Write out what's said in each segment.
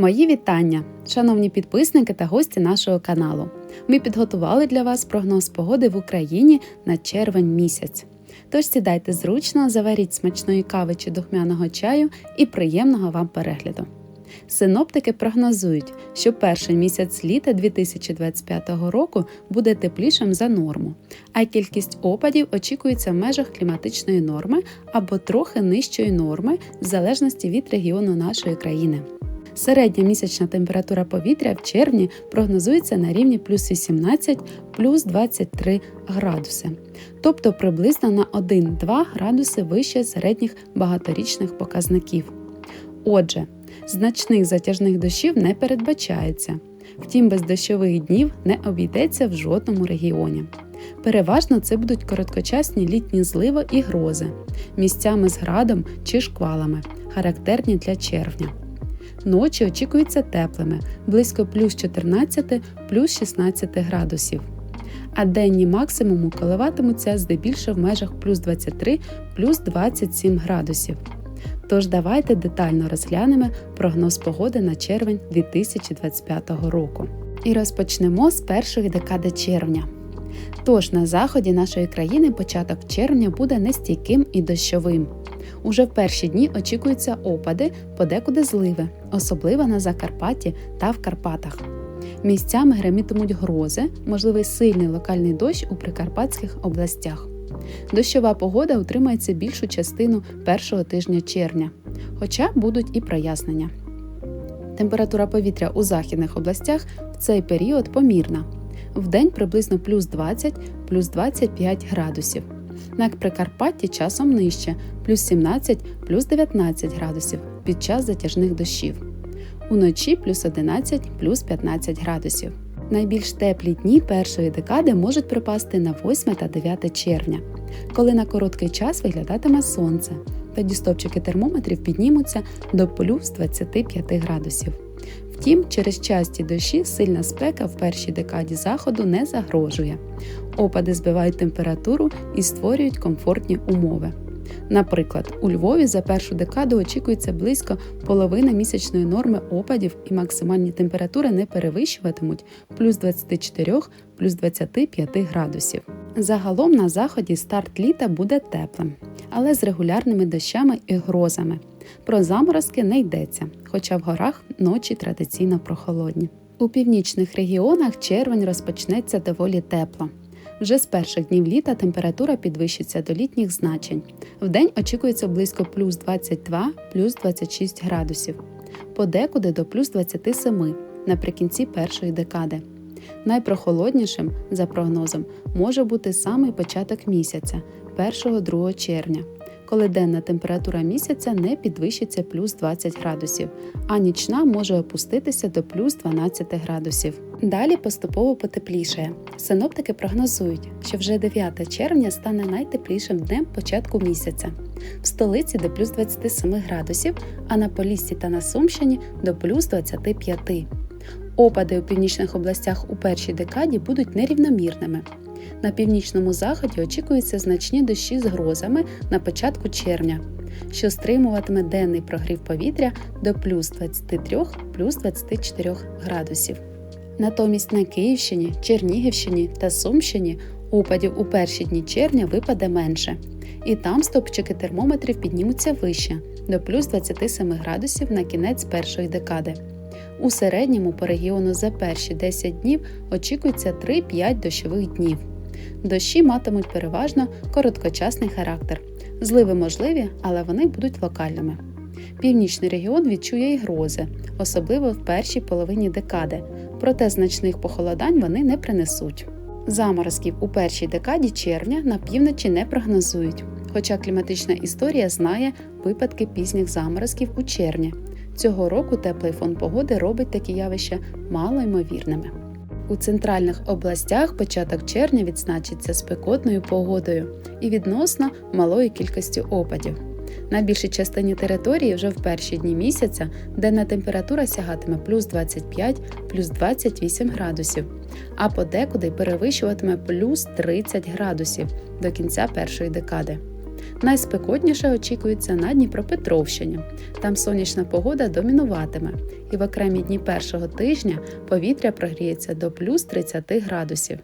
Мої вітання, шановні підписники та гості нашого каналу. Ми підготували для вас прогноз погоди в Україні на червень місяць. Тож сідайте зручно, заваріть смачної кави чи духмяного чаю і приємного вам перегляду. Синоптики прогнозують, що перший місяць літа 2025 року буде теплішим за норму, а кількість опадів очікується в межах кліматичної норми або трохи нижчої норми в залежності від регіону нашої країни. Середня місячна температура повітря в червні прогнозується на рівні плюс 18 плюс 23 градуси, тобто приблизно на 1-2 градуси вище середніх багаторічних показників. Отже, значних затяжних дощів не передбачається, втім, без дощових днів не обійдеться в жодному регіоні. Переважно це будуть короткочасні літні зливи і грози, місцями з градом чи шквалами, характерні для червня. Ночі очікуються теплими, близько плюс 14 плюс 16 градусів. А денні максимуму коливатимуться здебільшого в межах плюс 23 плюс 27 градусів. Тож давайте детально розглянемо прогноз погоди на червень 2025 року. І розпочнемо з першої декади червня. Тож на заході нашої країни початок червня буде нестійким і дощовим. Уже в перші дні очікуються опади, подекуди зливи, особливо на Закарпатті та в Карпатах. Місцями гремітимуть грози, можливий сильний локальний дощ у прикарпатських областях. Дощова погода утримається більшу частину першого тижня червня, хоча будуть і прояснення. Температура повітря у західних областях в цей період помірна. Вдень приблизно плюс 20 плюс 25 градусів. На Прикарпатті часом нижче плюс 17 плюс 19 градусів під час затяжних дощів. Уночі плюс 11 плюс 15 градусів. Найбільш теплі дні першої декади можуть припасти на 8 та 9 червня, коли на короткий час виглядатиме сонце. Тоді стопчики термометрів піднімуться до плюс 25 градусів. Втім, через часті дощі сильна спека в першій декаді заходу не загрожує. Опади збивають температуру і створюють комфортні умови. Наприклад, у Львові за першу декаду очікується близько половини місячної норми опадів і максимальні температури не перевищуватимуть плюс 24 плюс 25 градусів. Загалом на заході старт літа буде теплим, але з регулярними дощами і грозами. Про заморозки не йдеться, хоча в горах ночі традиційно прохолодні. У північних регіонах червень розпочнеться доволі тепло. Вже з перших днів літа температура підвищиться до літніх значень. Вдень очікується близько плюс 22 плюс 26 градусів, подекуди до плюс 27 наприкінці першої декади. Найпрохолоднішим, за прогнозом, може бути саме початок місяця, 1-2 червня, коли денна температура місяця не підвищиться плюс 20 градусів, а нічна може опуститися до плюс 12 градусів. Далі поступово потеплішає. Синоптики прогнозують, що вже 9 червня стане найтеплішим днем початку місяця. В столиці до плюс 27 градусів, а на Поліссі та на Сумщині до плюс 25. Опади у північних областях у першій декаді будуть нерівномірними. На північному заході очікуються значні дощі з грозами на початку червня, що стримуватиме денний прогрів повітря до плюс 23 плюс 24 градусів. Натомість на Київщині, Чернігівщині та Сумщині опадів у перші дні червня випаде менше, і там стопчики термометрів піднімуться вище до плюс 27 градусів на кінець першої декади. У середньому по регіону за перші 10 днів очікується 3-5 дощових днів. Дощі матимуть переважно короткочасний характер. Зливи можливі, але вони будуть локальними. Північний регіон відчує і грози, особливо в першій половині декади, проте значних похолодань вони не принесуть. Заморозків у першій декаді червня на півночі не прогнозують, хоча кліматична історія знає випадки пізніх заморозків у червні. Цього року теплий фон погоди робить такі явища малоймовірними. У центральних областях початок червня відзначиться спекотною погодою і відносно малою кількістю опадів. На більшій частині території вже в перші дні місяця денна температура сягатиме плюс 25 плюс 28 градусів, а подекуди перевищуватиме плюс 30 градусів до кінця першої декади. Найспекотніше очікується на Дніпропетровщині. Там сонячна погода домінуватиме, і в окремі дні першого тижня повітря прогріється до плюс 30 градусів.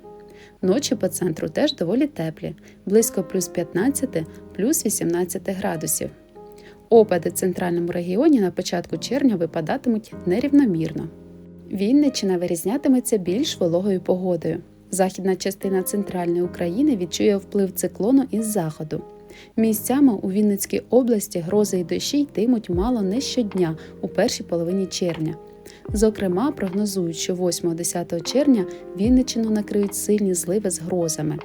Ночі по центру теж доволі теплі, близько плюс 15, плюс 18 градусів. Опади в центральному регіоні на початку червня випадатимуть нерівномірно. Вінниччина вирізнятиметься більш вологою погодою. Західна частина центральної України відчує вплив циклону із заходу. Місцями у Вінницькій області грози й дощі йтимуть мало не щодня у першій половині червня. Зокрема, прогнозують, що 8-10 червня Вінниччину накриють сильні зливи з грозами.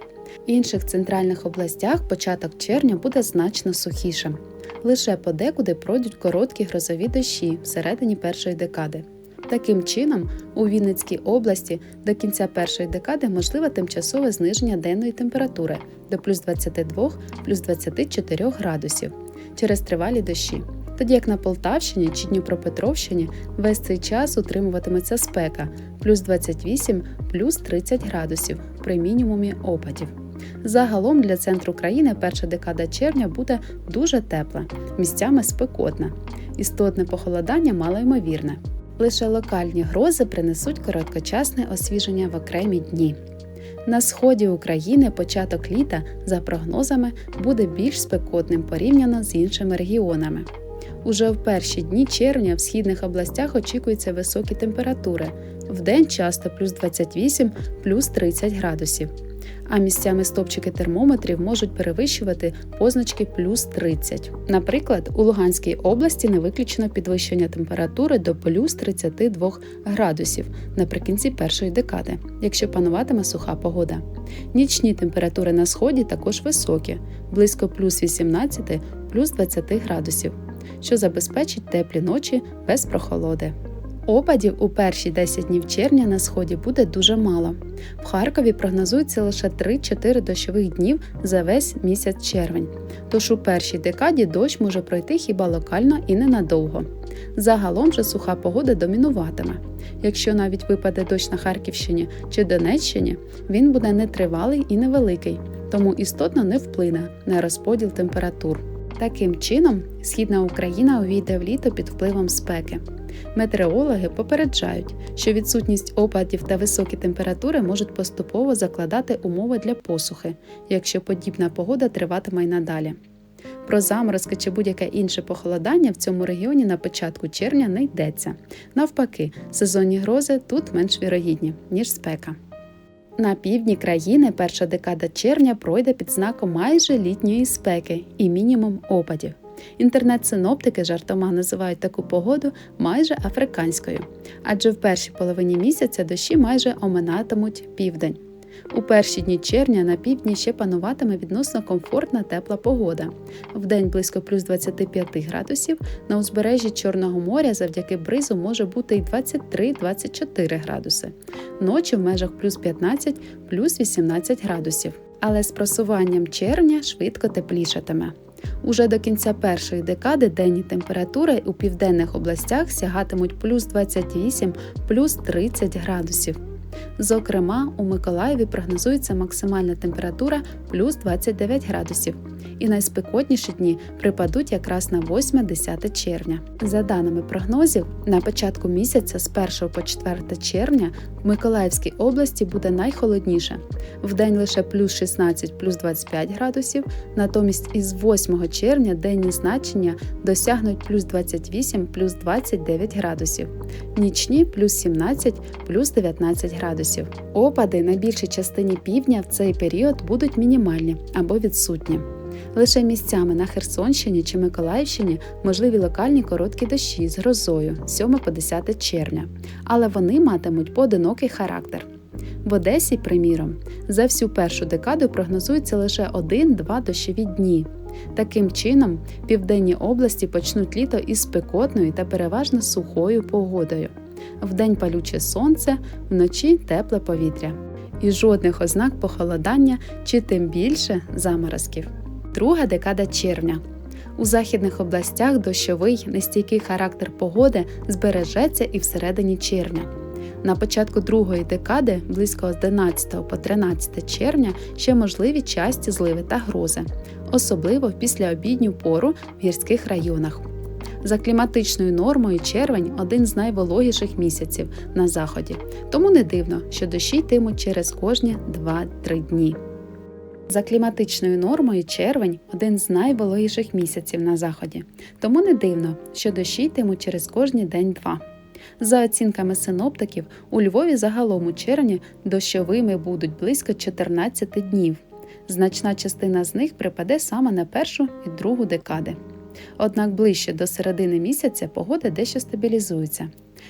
В інших центральних областях початок червня буде значно сухішим. Лише подекуди пройдуть короткі грозові дощі всередині першої декади. Таким чином, у Вінницькій області до кінця першої декади можливе тимчасове зниження денної температури до плюс 22 плюс 24 градусів через тривалі дощі. Тоді як на Полтавщині чи Дніпропетровщині весь цей час утримуватиметься спека плюс 28 плюс 30 градусів при мінімумі опадів. Загалом для центру країни перша декада червня буде дуже тепла, місцями спекотна. Істотне похолодання малоймовірне. Лише локальні грози принесуть короткочасне освіження в окремі дні. На сході України початок літа, за прогнозами, буде більш спекотним порівняно з іншими регіонами. Уже в перші дні червня в східних областях очікуються високі температури, вдень часто плюс 28 плюс 30 градусів а місцями стопчики термометрів можуть перевищувати позначки плюс 30. Наприклад, у Луганській області не виключено підвищення температури до плюс 32 градусів наприкінці першої декади, якщо пануватиме суха погода. Нічні температури на сході також високі, близько плюс 18 плюс 20 градусів, що забезпечить теплі ночі без прохолоди. Опадів у перші 10 днів червня на сході буде дуже мало. В Харкові прогнозується лише 3-4 дощових днів за весь місяць червень, тож у першій декаді дощ може пройти хіба локально і ненадовго. Загалом же суха погода домінуватиме. Якщо навіть випаде дощ на Харківщині чи Донеччині, він буде нетривалий і невеликий, тому істотно не вплине на розподіл температур. Таким чином, східна Україна увійде в літо під впливом спеки. Метеорологи попереджають, що відсутність опадів та високі температури можуть поступово закладати умови для посухи, якщо подібна погода триватиме й надалі. Про заморозки чи будь-яке інше похолодання в цьому регіоні на початку червня не йдеться. Навпаки, сезонні грози тут менш вірогідні, ніж спека. На півдні країни перша декада червня пройде під знаком майже літньої спеки і мінімум опадів. Інтернет-синоптики жартома називають таку погоду майже африканською, адже в першій половині місяця дощі майже оминатимуть південь. У перші дні червня на півдні ще пануватиме відносно комфортна тепла погода. Вдень близько плюс 25 градусів, на узбережжі Чорного моря завдяки бризу може бути й 23-24 градуси, ночі в межах плюс 15 плюс 18 градусів. Але з просуванням червня швидко теплішатиме. Уже до кінця першої декади денні температури у південних областях сягатимуть плюс 28 плюс 30 градусів. Зокрема, у Миколаєві прогнозується максимальна температура плюс 29 градусів, і найспекотніші дні припадуть якраз на 8-10 червня. За даними прогнозів, на початку місяця з 1 по 4 червня в Миколаївській області буде найхолодніше. Вдень лише плюс 16 плюс 25 градусів, натомість із 8 червня денні значення досягнуть плюс 28 плюс 29 градусів, нічні плюс 17 плюс 19 градусів. Опади на більшій частині півдня в цей період будуть мінімальні або відсутні. Лише місцями на Херсонщині чи Миколаївщині можливі локальні короткі дощі з грозою 7 по 10 червня, але вони матимуть поодинокий характер. В Одесі, приміром, за всю першу декаду прогнозується лише 1-2 дощові дні. Таким чином, південні області почнуть літо із спекотною та переважно сухою погодою. Вдень палюче сонце, вночі тепле повітря. І жодних ознак похолодання чи тим більше заморозків. Друга декада червня. У західних областях дощовий нестійкий характер погоди збережеться і всередині червня. На початку другої декади, близько з 11 по 13 червня, ще можливі часті зливи та грози, особливо в післяобідню пору в гірських районах. За кліматичною нормою червень один з найвологіших місяців на заході, тому не дивно, що дощі йтимуть через кожні 2-3 дні. За кліматичною нормою червень один з найвологіших місяців на заході, тому не дивно, що дощі йтимуть через кожні день-два. За оцінками синоптиків, у Львові загалом у червні дощовими будуть близько 14 днів. Значна частина з них припаде саме на першу і другу декади. Однак ближче до середини місяця погода дещо стабілізується.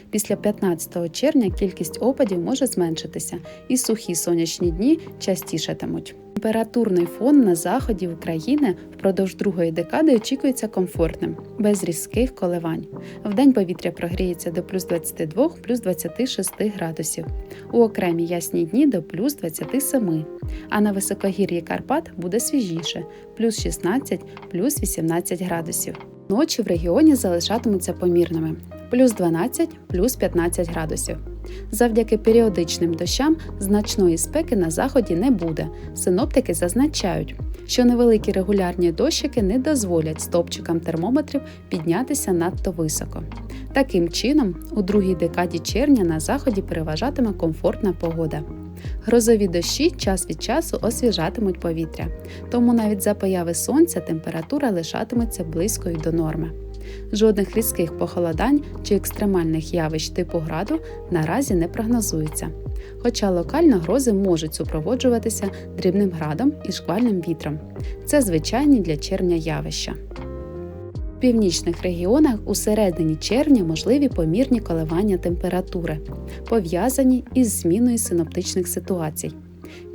Після 15 червня кількість опадів може зменшитися, і сухі сонячні дні частішатимуть. Температурний фон на заході України впродовж другої декади очікується комфортним, без різких коливань. Вдень повітря прогріється до плюс 22 плюс 26 градусів, у окремі ясні дні до плюс 27, а на високогір'ї Карпат буде свіжіше плюс 16 плюс 18 градусів. Ночі в регіоні залишатимуться помірними плюс 12 плюс 15 градусів. Завдяки періодичним дощам значної спеки на заході не буде. Синоптики зазначають, що невеликі регулярні дощики не дозволять стопчикам термометрів піднятися надто високо. Таким чином, у другій декаді червня на заході переважатиме комфортна погода. Грозові дощі час від часу освіжатимуть повітря, тому навіть за появи сонця температура лишатиметься близькою до норми. Жодних різких похолодань чи екстремальних явищ типу граду наразі не прогнозується. Хоча локально грози можуть супроводжуватися дрібним градом і шквальним вітром. Це звичайні для червня явища. Північних регіонах у середині червня можливі помірні коливання температури, пов'язані із зміною синоптичних ситуацій.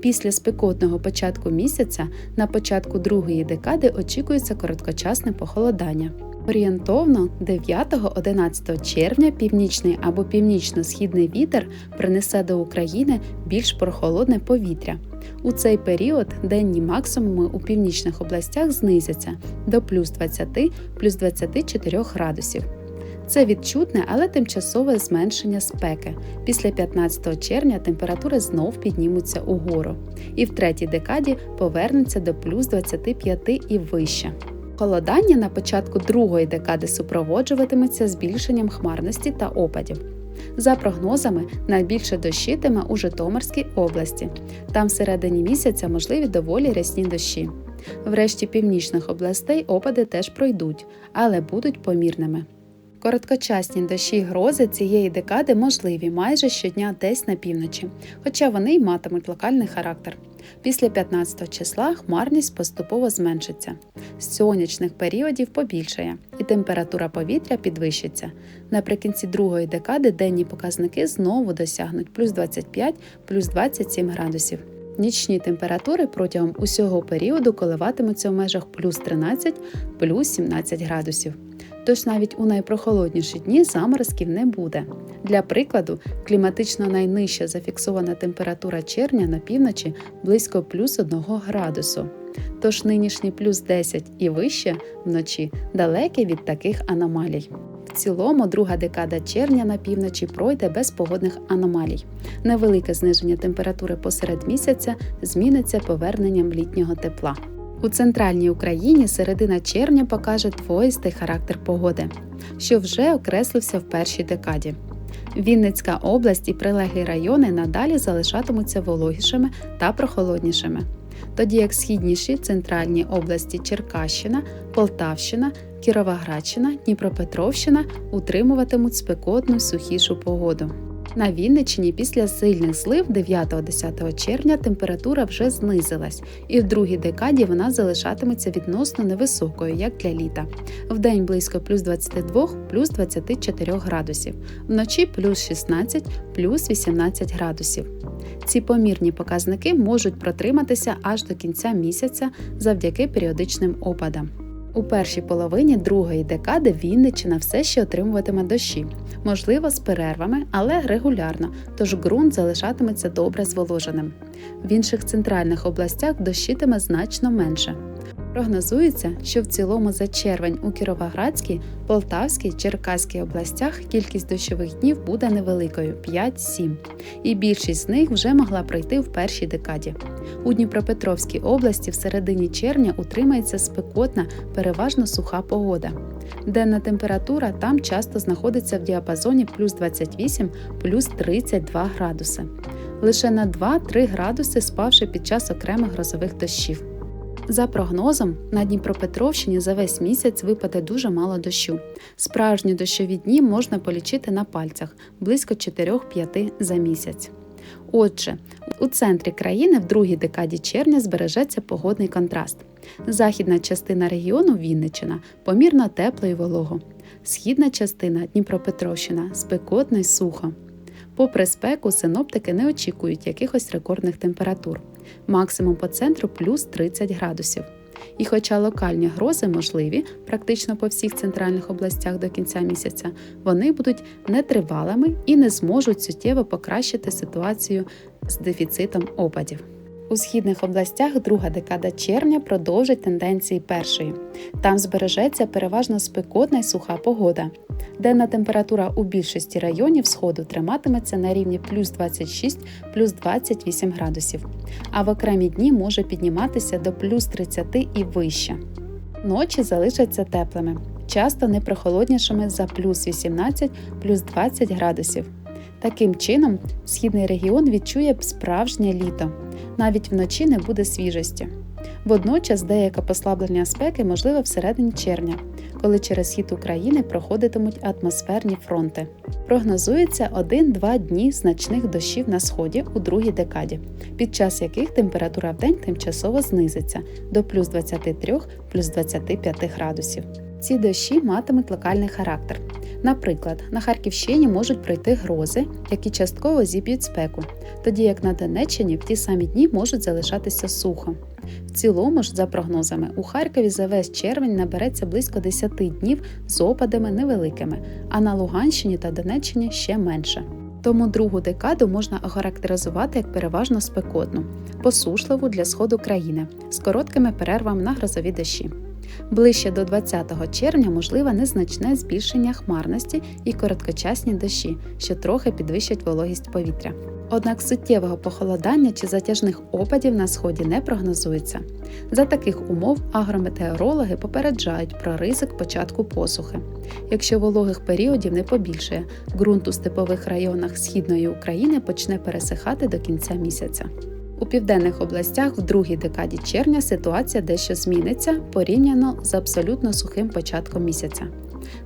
Після спекотного початку місяця на початку другої декади очікується короткочасне похолодання. Орієнтовно 9-11 червня північний або північно-східний вітер принесе до України більш прохолодне повітря. У цей період денні максимуми у північних областях знизяться до плюс 20 плюс 24 градусів. Це відчутне, але тимчасове зменшення спеки. Після 15 червня температури знов піднімуться угору, і в третій декаді повернуться до плюс 25 і вище. Холодання на початку другої декади супроводжуватиметься збільшенням хмарності та опадів. За прогнозами, найбільше дощитиме у Житомирській області. Там всередині місяця можливі доволі рясні дощі. Врешті північних областей опади теж пройдуть, але будуть помірними. Короткочасні дощі й грози цієї декади можливі майже щодня десь на півночі, хоча вони й матимуть локальний характер. Після 15 числа хмарність поступово зменшиться, з сонячних періодів побільшає, і температура повітря підвищиться. Наприкінці другої декади денні показники знову досягнуть плюс 25 плюс 27 градусів. Нічні температури протягом усього періоду коливатимуться в межах плюс 13 плюс 17 градусів тож навіть у найпрохолодніші дні заморозків не буде. Для прикладу, кліматично найнижча зафіксована температура червня на півночі близько плюс 1 градусу. Тож нинішній плюс 10 і вище вночі далекі від таких аномалій. В цілому, друга декада червня на півночі пройде без погодних аномалій. Невелике зниження температури посеред місяця зміниться поверненням літнього тепла. У центральній Україні середина червня покаже двоїстий характер погоди, що вже окреслився в першій декаді. Вінницька область і прилеглі райони надалі залишатимуться вологішими та прохолоднішими, тоді як східніші центральні області Черкащина, Полтавщина, Кіровоградщина, Дніпропетровщина утримуватимуть спекотну сухішу погоду. На Вінниччині після сильних злив 9-10 червня температура вже знизилась, і в другій декаді вона залишатиметься відносно невисокою, як для літа. Вдень близько плюс 22 плюс 24 градусів, вночі плюс 16 плюс 18 градусів. Ці помірні показники можуть протриматися аж до кінця місяця завдяки періодичним опадам. У першій половині другої декади Вінниччина все ще отримуватиме дощі, можливо, з перервами, але регулярно, тож ґрунт залишатиметься добре зволоженим. В інших центральних областях дощитиме значно менше. Прогнозується, що в цілому за червень у Кіровоградській, Полтавській, Черкаській областях кількість дощових днів буде невеликою 5-7, і більшість з них вже могла пройти в першій декаді. У Дніпропетровській області в середині червня утримається спекотна, переважно суха погода. Денна температура там часто знаходиться в діапазоні плюс 28 плюс 32 градуси. Лише на 2-3 градуси спавши під час окремих грозових дощів. За прогнозом, на Дніпропетровщині за весь місяць випаде дуже мало дощу. Справжні дощові дні можна полічити на пальцях близько 4-5 за місяць. Отже, у центрі країни в другій декаді червня збережеться погодний контраст. Західна частина регіону Вінниччина помірно тепло і волого. Східна частина Дніпропетровщина спекотно й сухо. Попри спеку, синоптики не очікують якихось рекордних температур. Максимум по центру плюс 30 градусів. І хоча локальні грози можливі практично по всіх центральних областях до кінця місяця, вони будуть нетривалими і не зможуть суттєво покращити ситуацію з дефіцитом опадів. У східних областях друга декада червня продовжить тенденції першої. Там збережеться переважно спекотна й суха погода. Денна температура у більшості районів сходу триматиметься на рівні плюс 26 плюс 28 градусів, а в окремі дні може підніматися до плюс 30 і вище. Ночі залишаться теплими, часто не прохолоднішими за плюс 18 плюс 20 градусів. Таким чином, східний регіон відчує справжнє літо, навіть вночі не буде свіжості. Водночас деяке послаблення спеки можливе всередині червня, коли через схід України проходитимуть атмосферні фронти. Прогнозується 1-2 дні значних дощів на сході у другій декаді, під час яких температура в день тимчасово знизиться до плюс 23 плюс 25 градусів. Ці дощі матимуть локальний характер. Наприклад, на Харківщині можуть пройти грози, які частково зіб'ють спеку, тоді як на Донеччині в ті самі дні можуть залишатися сухо. В цілому ж, за прогнозами, у Харкові за весь червень набереться близько 10 днів з опадами невеликими, а на Луганщині та Донеччині ще менше. Тому другу декаду можна охарактеризувати як переважно спекотну, посушливу для сходу країни з короткими перервами на грозові дощі. Ближче до 20 червня можливе незначне збільшення хмарності і короткочасні дощі, що трохи підвищать вологість повітря. Однак суттєвого похолодання чи затяжних опадів на сході не прогнозується. За таких умов агрометеорологи попереджають про ризик початку посухи. Якщо вологих періодів не побільшує, ґрунт у степових районах східної України почне пересихати до кінця місяця. У південних областях в другій декаді червня ситуація дещо зміниться порівняно з абсолютно сухим початком місяця.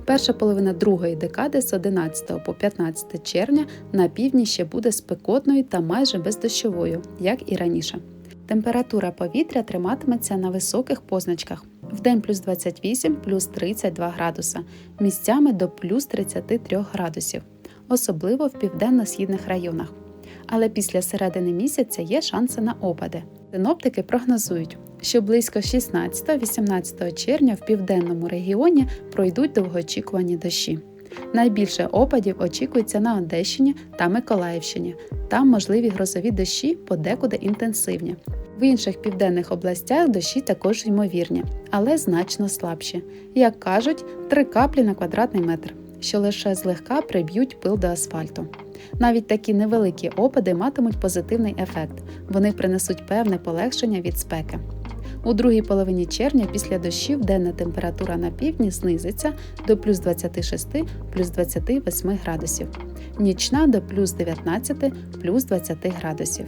Перша половина другої декади з 11 по 15 червня на півдні ще буде спекотною та майже бездощовою, як і раніше. Температура повітря триматиметься на високих позначках. В день плюс 28 плюс 32 градуса, місцями до плюс 33 градусів, особливо в південно-східних районах. Але після середини місяця є шанси на опади. Синоптики прогнозують, що близько 16-18 червня в південному регіоні пройдуть довгоочікувані дощі. Найбільше опадів очікується на Одещині та Миколаївщині. Там можливі грозові дощі подекуди інтенсивні. В інших південних областях дощі також ймовірні, але значно слабші. Як кажуть, три каплі на квадратний метр, що лише злегка приб'ють пил до асфальту. Навіть такі невеликі опади матимуть позитивний ефект, вони принесуть певне полегшення від спеки. У другій половині червня після дощів денна температура на півдні знизиться до плюс 26 плюс 28 градусів, нічна до плюс 19 плюс 20 градусів.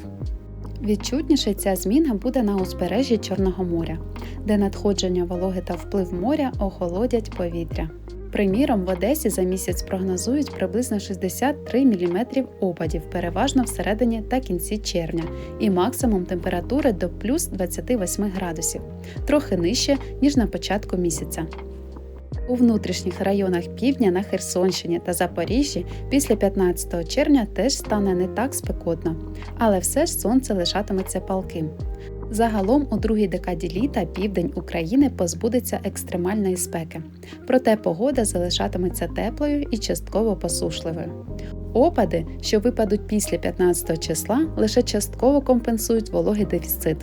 Відчутніше ця зміна буде на узбережжі Чорного моря, де надходження вологи та вплив моря охолодять повітря. Приміром, в Одесі за місяць прогнозують приблизно 63 мм опадів, переважно всередині та кінці червня, і максимум температури до плюс 28 градусів, трохи нижче, ніж на початку місяця. У внутрішніх районах півдня на Херсонщині та Запоріжжі після 15 червня теж стане не так спекотно, але все ж сонце лишатиметься палким. Загалом у другій декаді літа південь України позбудеться екстремальної спеки, проте погода залишатиметься теплою і частково посушливою. Опади, що випадуть після 15 числа, лише частково компенсують вологий дефіцит.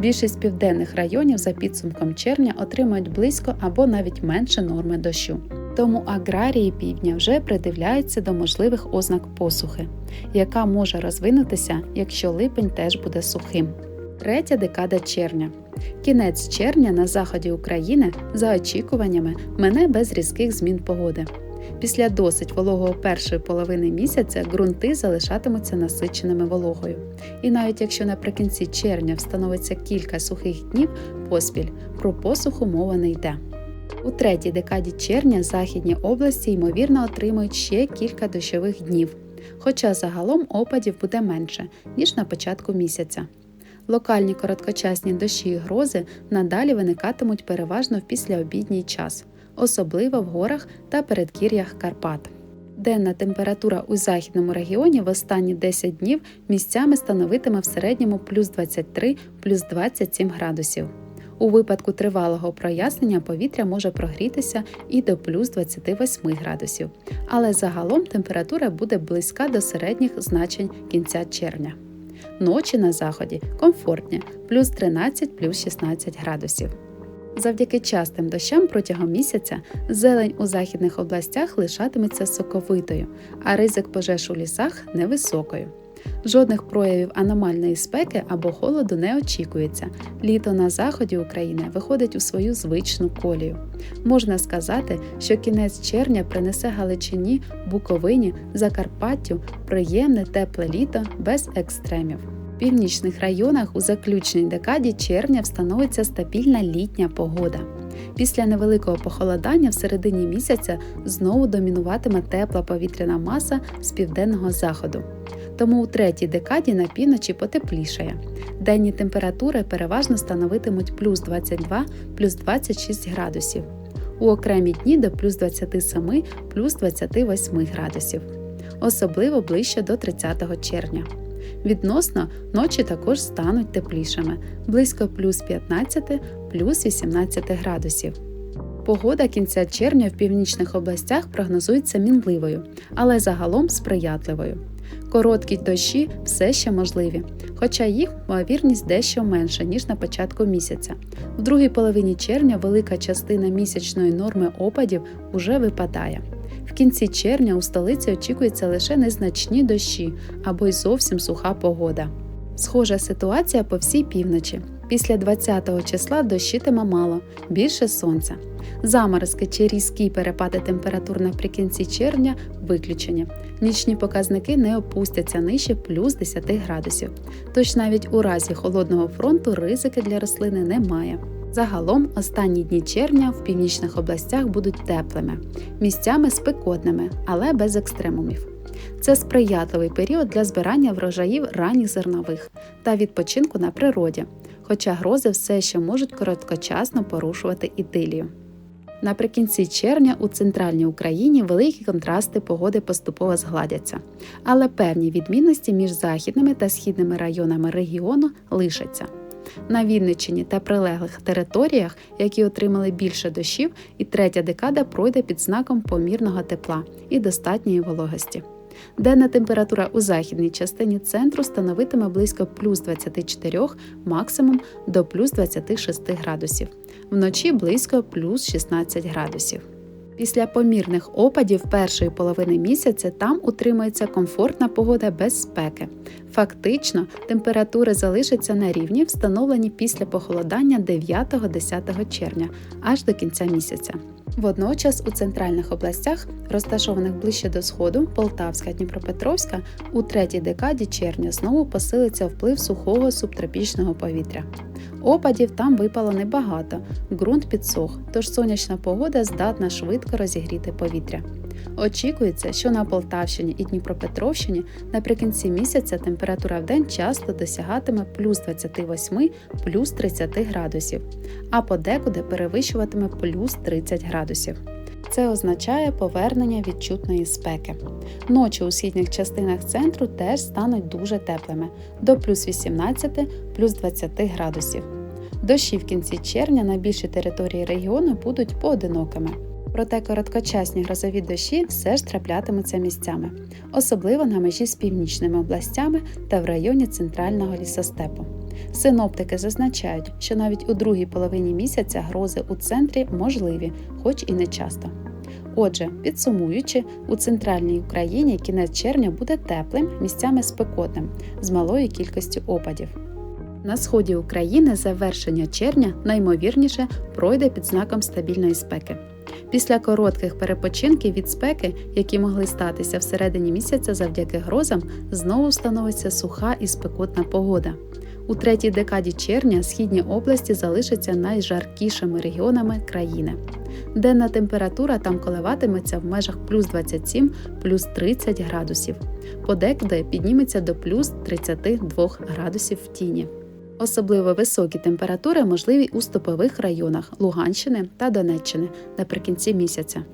Більшість південних районів за підсумком червня отримують близько або навіть менше норми дощу. Тому аграрії півдня вже придивляються до можливих ознак посухи, яка може розвинутися, якщо липень теж буде сухим. Третя декада червня. Кінець червня на заході України за очікуваннями мене без різких змін погоди. Після досить вологого першої половини місяця ґрунти залишатимуться насиченими вологою. І навіть якщо наприкінці червня встановиться кілька сухих днів поспіль, про посуху мова не йде. У третій декаді червня західні області ймовірно отримують ще кілька дощових днів, хоча загалом опадів буде менше, ніж на початку місяця. Локальні короткочасні дощі і грози надалі виникатимуть переважно в післяобідній час, особливо в горах та передгір'ях Карпат. Денна температура у західному регіоні в останні 10 днів місцями становитиме в середньому плюс 23 плюс 27 градусів. У випадку тривалого прояснення повітря може прогрітися і до плюс 28 градусів, але загалом температура буде близька до середніх значень кінця червня. Ночі на заході комфортні плюс 13 плюс 16 градусів. Завдяки частим дощам протягом місяця зелень у західних областях лишатиметься соковитою, а ризик пожеж у лісах невисокою. Жодних проявів аномальної спеки або холоду не очікується. Літо на заході України виходить у свою звичну колію. Можна сказати, що кінець червня принесе Галичині, Буковині, Закарпаттю приємне тепле літо без екстремів. Північних районах у заключній декаді червня встановиться стабільна літня погода. Після невеликого похолодання в середині місяця знову домінуватиме тепла повітряна маса з південного заходу тому у третій декаді на півночі потеплішає. Денні температури переважно становитимуть плюс 22 плюс 26 градусів, у окремі дні до плюс 27 плюс 28 градусів, особливо ближче до 30 червня. Відносно ночі також стануть теплішими близько плюс 15 плюс 18 градусів. Погода кінця червня в північних областях прогнозується мінливою, але загалом сприятливою. Короткі дощі все ще можливі, хоча їх ймовірність дещо менша, ніж на початку місяця. В другій половині червня велика частина місячної норми опадів уже випадає. В кінці червня у столиці очікується лише незначні дощі або й зовсім суха погода. Схожа ситуація по всій півночі. Після 20 числа дощитиме мало, більше сонця. Заморозки чи різкі перепади температур наприкінці червня виключення. Нічні показники не опустяться нижче плюс 10 градусів. Тож навіть у разі холодного фронту ризики для рослини немає. Загалом останні дні червня в північних областях будуть теплими, місцями спекотними, але без екстремумів. Це сприятливий період для збирання врожаїв ранніх зернових та відпочинку на природі, хоча грози все ще можуть короткочасно порушувати ідилію. Наприкінці червня у центральній Україні великі контрасти погоди поступово згладяться, але певні відмінності між західними та східними районами регіону лишаться. На Вінниччині та прилеглих територіях, які отримали більше дощів, і третя декада пройде під знаком помірного тепла і достатньої вологості. Денна температура у західній частині центру становитиме близько плюс 24 максимум до плюс 26 градусів, вночі близько плюс 16 градусів. Після помірних опадів першої половини місяця там утримується комфортна погода без спеки. Фактично, температури залишаться на рівні, встановлені після похолодання 9-10 червня аж до кінця місяця. Водночас у центральних областях, розташованих ближче до сходу, Полтавська, Дніпропетровська, у третій декаді червня знову посилиться вплив сухого субтропічного повітря. Опадів там випало небагато, ґрунт підсох, тож сонячна погода здатна швидко розігріти повітря. Очікується, що на Полтавщині і Дніпропетровщині наприкінці місяця температура в день часто досягатиме плюс 28 плюс 30 градусів, а подекуди перевищуватиме плюс 30 градусів. Це означає повернення відчутної спеки. Ночі у східних частинах центру теж стануть дуже теплими до плюс 18 плюс 20 градусів. Дощі в кінці червня на більшій території регіону будуть поодинокими. Проте короткочасні грозові дощі все ж траплятимуться місцями, особливо на межі з північними областями та в районі центрального лісостепу. Синоптики зазначають, що навіть у другій половині місяця грози у центрі можливі, хоч і не часто. Отже, підсумуючи, у центральній Україні кінець червня буде теплим, місцями спекотним, з малою кількістю опадів. На сході України завершення червня наймовірніше пройде під знаком стабільної спеки. Після коротких перепочинків від спеки, які могли статися всередині місяця завдяки грозам, знову встановиться суха і спекотна погода. У третій декаді червня східні області залишаться найжаркішими регіонами країни. Денна температура там коливатиметься в межах плюс 27 плюс 30 градусів. Подекуди підніметься до плюс 32 градусів в тіні. Особливо високі температури можливі у стопових районах Луганщини та Донеччини наприкінці місяця,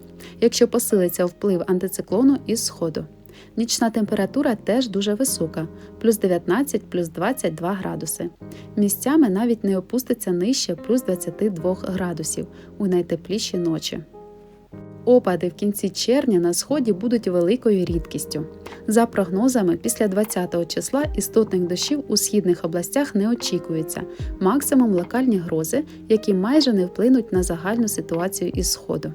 якщо посилиться вплив антициклону із сходу. Нічна температура теж дуже висока плюс 19 плюс 22 градуси. Місцями навіть не опуститься нижче плюс 22 градусів у найтепліші ночі. Опади в кінці червня на сході будуть великою рідкістю. За прогнозами, після 20 числа істотних дощів у східних областях не очікується, максимум локальні грози, які майже не вплинуть на загальну ситуацію із сходу.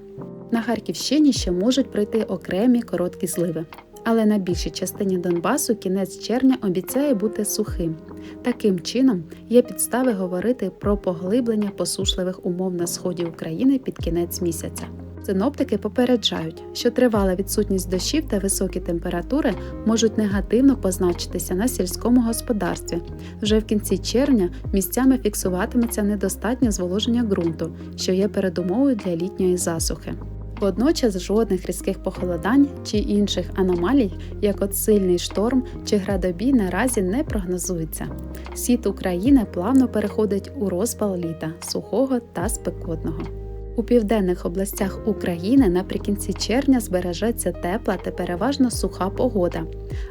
На Харківщині ще можуть пройти окремі короткі зливи. Але на більшій частині Донбасу кінець червня обіцяє бути сухим. Таким чином, є підстави говорити про поглиблення посушливих умов на сході України під кінець місяця. Синоптики попереджають, що тривала відсутність дощів та високі температури можуть негативно позначитися на сільському господарстві. Вже в кінці червня місцями фіксуватиметься недостатнє зволоження ґрунту, що є передумовою для літньої засухи. Водночас жодних різких похолодань чи інших аномалій, як от сильний шторм чи градобій, наразі не прогнозується. Схід України плавно переходить у розпал літа сухого та спекотного. У південних областях України наприкінці червня збережеться тепла та переважно суха погода,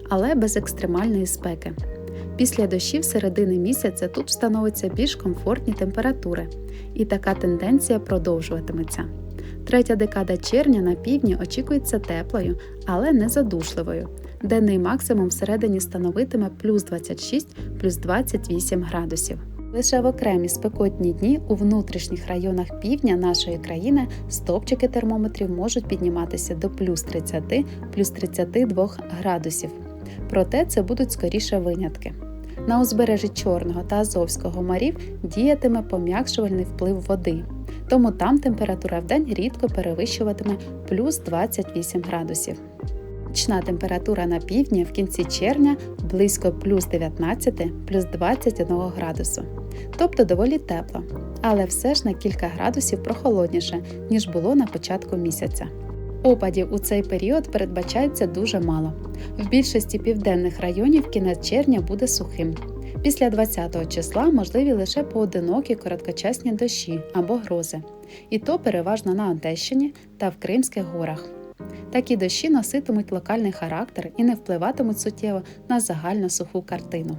але без екстремальної спеки. Після дощів середини місяця тут встановиться більш комфортні температури, і така тенденція продовжуватиметься. Третя декада червня на півдні очікується теплою, але не задушливою. Денний максимум всередині становитиме плюс 26 плюс 28 градусів. Лише в окремі спекотні дні у внутрішніх районах півдня нашої країни стопчики термометрів можуть підніматися до плюс 30 плюс 32 градусів. Проте це будуть скоріше винятки. На узбережжі Чорного та Азовського морів діятиме пом'якшувальний вплив води, тому там температура в день рідко перевищуватиме плюс 28 градусів. Нічна температура на півдні в кінці червня близько плюс 19 плюс 21 градусу, тобто доволі тепло, але все ж на кілька градусів прохолодніше, ніж було на початку місяця. Опадів у цей період передбачається дуже мало. В більшості південних районів кінець червня буде сухим. Після 20 числа можливі лише поодинокі короткочасні дощі або грози, і то переважно на Одещині та в Кримських горах. Такі дощі носитимуть локальний характер і не впливатимуть суттєво на загальну суху картину.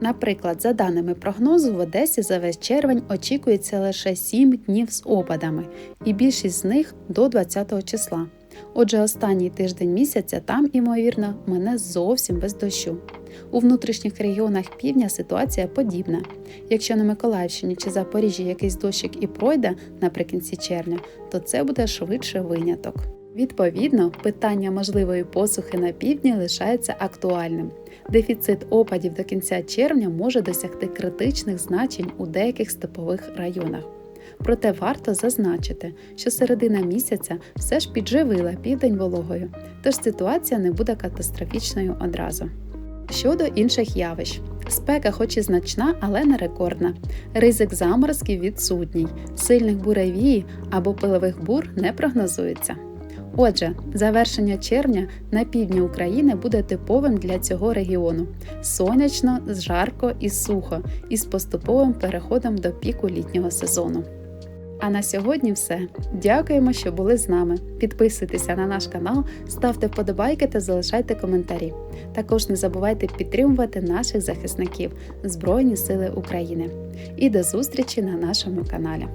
Наприклад, за даними прогнозу, в Одесі за весь червень очікується лише 7 днів з опадами, і більшість з них до 20 числа. Отже, останній тиждень місяця там, ймовірно, мене зовсім без дощу. У внутрішніх регіонах півдня ситуація подібна. Якщо на Миколаївщині чи Запоріжжі якийсь дощик і пройде наприкінці червня, то це буде швидше виняток. Відповідно, питання можливої посухи на півдні лишається актуальним. Дефіцит опадів до кінця червня може досягти критичних значень у деяких степових районах. Проте варто зазначити, що середина місяця все ж підживила південь вологою, тож ситуація не буде катастрофічною одразу. Щодо інших явищ, спека, хоч і значна, але не рекордна. Ризик заморозків відсутній, сильних буревій або пилових бур не прогнозується. Отже, завершення червня на півдні України буде типовим для цього регіону: сонячно, жарко і сухо, із поступовим переходом до піку літнього сезону. А на сьогодні все. Дякуємо, що були з нами. Підписуйтеся на наш канал, ставте вподобайки та залишайте коментарі. Також не забувайте підтримувати наших захисників Збройні Сили України. І до зустрічі на нашому каналі.